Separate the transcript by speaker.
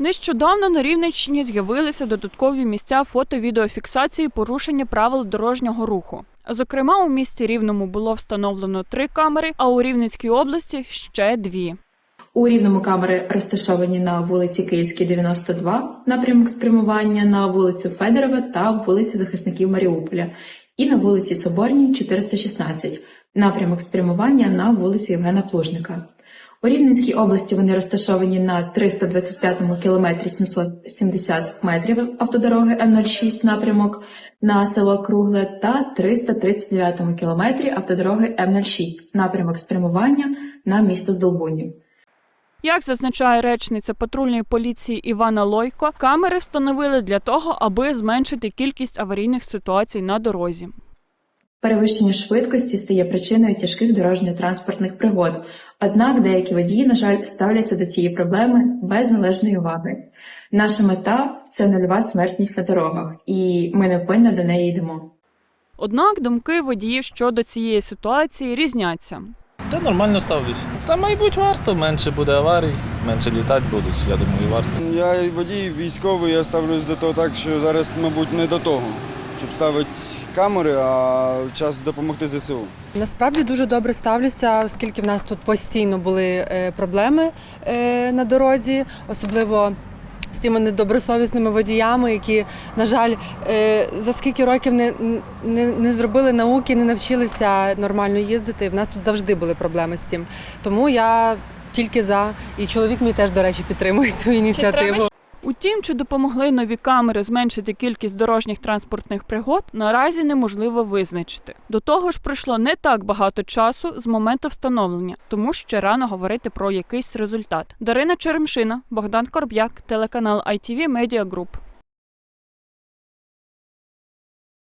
Speaker 1: Нещодавно на Рівненщині з'явилися додаткові місця фото-відеофіксації порушення правил дорожнього руху. Зокрема, у місті Рівному було встановлено три камери, а у Рівненській області ще дві.
Speaker 2: У Рівному камери розташовані на вулиці Київській, 92, напрямок спрямування на вулицю Федорова та вулицю захисників Маріуполя, і на вулиці Соборній, 416, напрямок спрямування на вулицю Євгена Плужника. У Рівненській області вони розташовані на 325 кілометрі 770 метрів автодороги М06 напрямок на село Кругле та 339 кілометрі автодороги М06 напрямок спрямування на місто Здолбунів.
Speaker 1: Як зазначає речниця патрульної поліції Івана Лойко, камери встановили для того, аби зменшити кількість аварійних ситуацій на дорозі.
Speaker 2: Перевищення швидкості стає причиною тяжких дорожньо-транспортних пригод. Однак деякі водії, на жаль, ставляться до цієї проблеми без належної уваги. Наша мета це нульова смертність на дорогах, і ми невпинно до неї йдемо.
Speaker 1: Однак думки водіїв щодо цієї ситуації різняться.
Speaker 3: Та нормально ставлюся. Та, мабуть, варто, менше буде аварій, менше літати будуть, я думаю, варто.
Speaker 4: Я водій військовий, я ставлюсь до того так, що зараз, мабуть, не до того, щоб ставити камери, а час допомогти ЗСУ.
Speaker 5: Насправді дуже добре ставлюся, оскільки в нас тут постійно були е, проблеми е, на дорозі, особливо з цими недобросовісними водіями, які, на жаль, е, за скільки років не, не, не зробили науки, не навчилися нормально їздити. В нас тут завжди були проблеми з цим. Тому я тільки за. І чоловік мій теж, до речі, підтримує цю ініціативу.
Speaker 1: Утім, чи допомогли нові камери зменшити кількість дорожніх транспортних пригод, наразі неможливо визначити. До того ж, пройшло не так багато часу з моменту встановлення, тому ще рано говорити про якийсь результат. Дарина Черемшина, Богдан Корб'як, телеканал ITV Media Group.